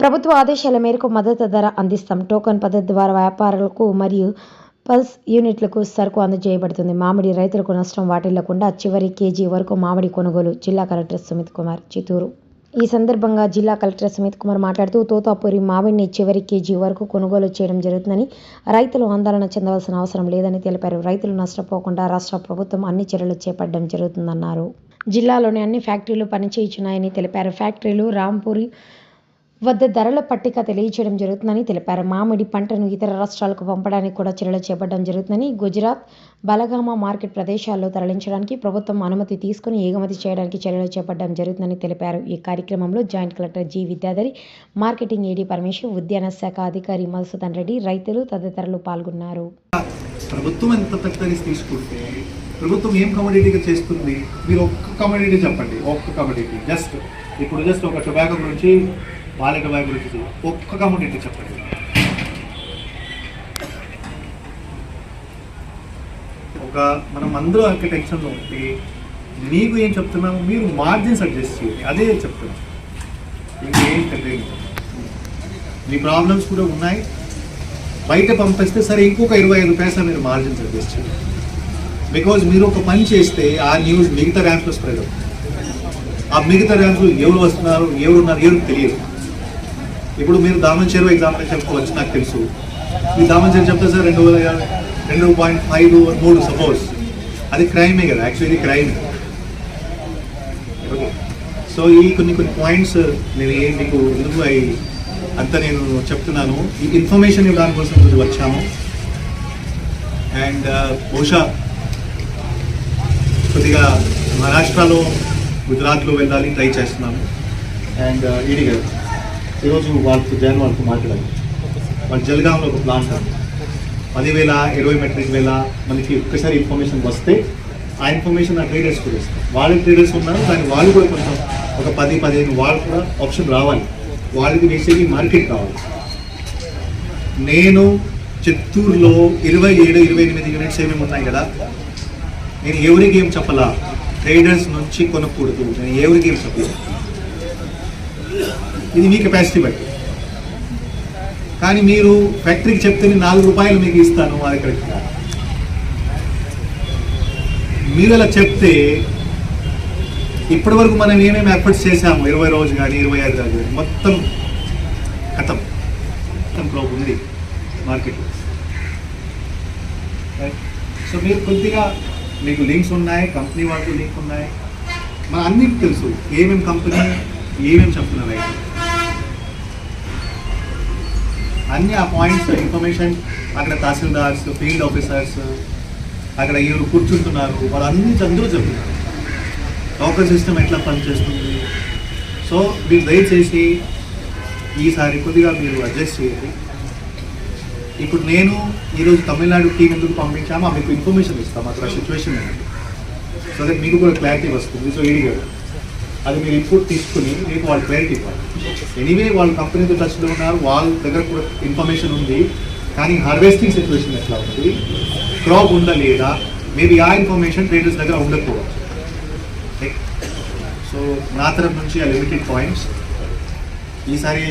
ప్రభుత్వ ఆదేశాల మేరకు మద్దతు ధర అందిస్తాం. టోకన్ పద్ధతి ద్వారా వ్యాపారాలకు మరియు పల్స్ యూనిట్లకు సరుకు అందజేయబడుతుంది. మామిడి రైతులకు నష్టం వాటిల్లకుండా చివరి కేజీ వరకు మామిడి కొనుగోలు జిల్లా కలెక్టర్ సుమిత్ కుమార్ చిత్తూరు. ఈ సందర్భంగా జిల్లా కలెక్టర్ సుమిత్ కుమార్ మాట్లాడుతూ తోతాపూరి మామిడిని చివరి కేజీ వరకు కొనుగోలు చేయడం జరుగుతుందని రైతులు ఆందోళన చెందవలసిన అవసరం లేదని తెలిపారు. రైతులు నష్టపోకుండా రాష్ట్ర ప్రభుత్వం అన్ని చర్యలు చేపట్టడం జరుగుతుందన్నారు. జిల్లాలోని అన్ని ఫ్యాక్టరీలు పనిచేయుచున్నాయని తెలిపారు. ఫ్యాక్టరీలు రాంపూరి వద్ద ధరల పట్టిక తెలియచేయడం జరుగుతుందని తెలిపారు. మామిడి పంటను ఇతర రాష్ట్రాలకు పంపడానికి కూడా చర్యలు చేపట్టడం జరుగుతుందని గుజరాత్ బలగామ మార్కెట్ ప్రదేశాల్లో తరలించడానికి ప్రభుత్వం అనుమతి తీసుకుని ఎగుమతి చేయడానికి చర్యలు చేపట్టడం జరుగుతుందని తెలిపారు. ఈ కార్యక్రమంలో joint collector G Vidyadhari marketing AD Parameshwar ఉద్యాన శాఖ అధికారి మధుసూదన్ రెడ్డి రైతులు తదితరులు పాల్గొన్నారు. ప్రభుత్వం ఎంత పెద్ద తీసుకుంటే ప్రభుత్వం ఏం కమోడిటీగా చేస్తుంది? మీరు ఒక్క కమోడిటీ చెప్పండి. ఒక్క కమోడిటీ జస్ట్ ఇప్పుడు జస్ట్ ఒక టొబాకో గురించి వాళ్ళ టొబాకో గురించి ఒక్క కమోడిటీ చెప్పండి. ఒక మనం అందరూ ఒక టెన్షన్లో ఉంటే మీకు ఏం చెప్తున్నాము మీరు మార్జిన్స్ అడ్జస్ట్ చేయండి. అదే చెప్తున్నాం. ఇంకేం తెలియదు. మీ ప్రాబ్లమ్స్ కూడా ఉన్నాయి. బయట పంపిస్తే సరే ఇంకొక ఇరవై ఐదు పైసా మీరు మార్జిన్ అడ్జస్ట్ చేయండి. బికాజ్ మీరు ఒక పని చేస్తే ఆ న్యూస్ మిగతా ర్యాంక్స్లో స్ప్రెడ్ అవుతుంది. ఆ మిగతా ర్యాంక్స్లో ఎవరు వస్తున్నారు ఎవరు ఉన్నారు ఎవరు తెలియదు. ఇప్పుడు మీరు దామన్ చెరువు ఎగ్జాంపుల్ చెప్పుకోవచ్చు నాకు తెలుసు. ఈ దామన్ చెరువు చెప్తే సార్ రెండు వేల రెండు పాయింట్ ఫైవ్ మూడు సపోజ్ అది క్రైమే కదా యాక్చువల్లీ క్రైమ్ సో ఈ కొన్ని కొన్ని పాయింట్స్ నేను ఏం మీకు ఎందుకు అవి అంతా నేను చెప్తున్నాను. ఈ ఇన్ఫర్మేషన్ ఇవ్వడానికి కోసం వచ్చాము. అండ్ uh, బహుశా కొద్దిగా మహారాష్ట్రలో గుజరాత్లో వెళ్ళాలి ట్రై చేస్తున్నాను అండ్ uh, ఈడీ గారు ఈరోజు వాళ్ళతో జైన్ వాళ్ళతో మాట్లాడాలి వాళ్ళు జల్గాంలో ఒక ప్లాంట్ ఉంది. పదివేల ఇరవై మెట్రిక్ వేల మనకి ఒక్కసారి ఇన్ఫర్మేషన్ వస్తే ఆ ఇన్ఫర్మేషన్ ఆ ట్రేడర్స్ కూడా ఇస్తారు వాళ్ళ ట్రేడర్స్ ఉన్నారు కానీ వాళ్ళు కూడా కొంచెం ఒక పది పదిహేను వాళ్ళు కూడా ఆప్షన్ రావాలి. వాళ్ళకి వేసేది మార్కెట్ కావాలి. నేను చిత్తూరులో ఇరవై ఏడు ఇరవై ఎనిమిది యూనిట్స్ ఏమేమి ఉన్నాయి కదా నేను ఎవరికి ఏం చెప్పలా? ట్రేడర్స్ నుంచి కొనకూడదు. నేను ఎవరికి ఏం చెప్పలేదు ఇది మీ కెపాసిటీ బట్టి. కానీ మీరు ఫ్యాక్టరీకి చెప్తే నేను నాలుగు రూపాయలు మీకు ఇస్తాను అది ఇక్కడికి మీరు అలా చెప్తే ఇప్పటి వరకు మనం ఏమేమి ఎఫర్ట్స్ చేశాము ఇరవై రోజు కానీ ఇరవై ఐదు రోజు కానీ మొత్తం కథం మొత్తం ప్రాబ్లం ఉంది మార్కెట్లో సో మీరు కొద్దిగా మీకు లింక్స్ ఉన్నాయి కంపెనీ వాళ్ళతో లింక్ ఉన్నాయి. మన అన్నికి తెలుసు. ఏమేమి కంపెనీ ఏమేమి చెప్తున్నారు అయితే అన్ని ఆ పాయింట్స్ ఇన్ఫర్మేషన్ అక్కడ తహసీల్దార్స్ ఫీల్డ్ ఆఫీసర్స్ అక్కడ ఎవరు కూర్చుంటున్నారు. వాళ్ళన్ని అందరూ చెప్తున్నారు. లోకల్ సిస్టమ్ ఎట్లా పనిచేస్తుంది? సో మీరు దయచేసి ఈసారి కొద్దిగా మీరు అడ్జస్ట్ చేయండి. ఇప్పుడు నేను ఈరోజు తమిళనాడు టీం ఎందుకు పంపించామో మీకు ఇన్ఫర్మేషన్ ఇస్తాం. అక్కడ సిచ్యువేషన్ ఏంటి? సో దట్ మీకు కూడా క్లారిటీ వస్తుంది. సో ఏడి గారు అది మీరు ఇన్పుట్ తీసుకుని మీకు వాళ్ళు క్లారిటీ ఇవ్వాలి. ఎనీవే వాళ్ళ కంపెనీతో టచ్లో ఉన్నారు వాళ్ళ దగ్గర కూడా ఇన్ఫర్మేషన్ ఉంది. కానీ హార్వెస్టింగ్ సిచ్యువేషన్ ఎట్లా ఉంది? క్రాప్ ఉందా లేదా? మేబీ ఆ ఇన్ఫర్మేషన్ ట్రేడర్స్ దగ్గర ఉండకపోవచ్చు. సో నా తరఫు నుంచి ఆ లిమిటెడ్ పాయింట్స్ ఈసారి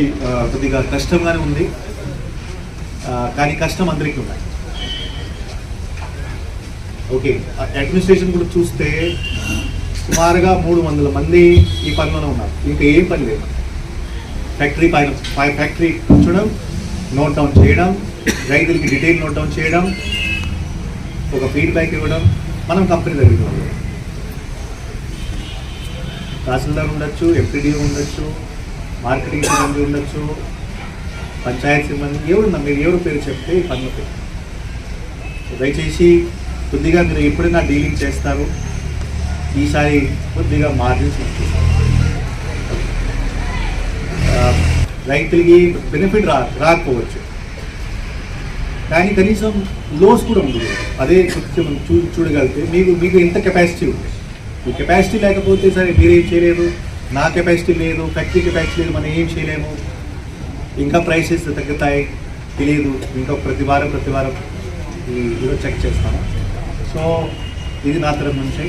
కొద్దిగా కష్టంగానే ఉంది. కానీ కష్టం అందరికీ ఉన్నాయి ఓకే అడ్మినిస్ట్రేషన్ కూడా చూస్తే సుమారుగా మూడు వందల మంది ఈ పనిలోనే ఉన్నారు. ఇంకా ఏం పని లేదు. ఫ్యాక్టరీ పైన ఫ్యాక్టరీ కూర్చోడం నోట్ డౌన్ చేయడం రైతులకి డీటెయిల్ నోట్ డౌన్ చేయడం ఒక ఫీడ్బ్యాక్ ఇవ్వడం మనం కంపెనీ దగ్గరికి వెళ్ళాలి తహసీల్దార్ ఉండొచ్చు ఎంపీడీ ఉండొచ్చు మార్కెటింగ్ ఉండొచ్చు పంచాయత్ సిబ్బంది ఎవరున్నా మీరు ఎవరు పేరు చెప్తే ఈ పనులు దయచేసి కొద్దిగా మీరు ఎప్పుడైనా డీలింగ్ చేస్తారు. ఈసారి కొద్దిగా మార్జిన్స్ రైతులకి బెనిఫిట్ రా రాకపోవచ్చు. కానీ కనీసం లోస్ కూడా ఉండదు. అదే కొంచెం చూ చూడగలిగితే మీకు మీకు ఎంత కెపాసిటీ ఉంది? మీ కెపాసిటీ లేకపోతే సరే మీరేం చేయలేరు. నా కెపాసిటీ లేదు ఫ్యాక్టరీ కెపాసిటీ లేదు మనం ఏం చేయలేము. ఇంకా ప్రైసెస్ తగ్గుతాయి తెలియదు. ఇంకా ప్రతి వారం ప్రతి వారం ఈ ఈరోజు చెక్ చేస్తాము. సో ఇది నా తరఫు నుంచి.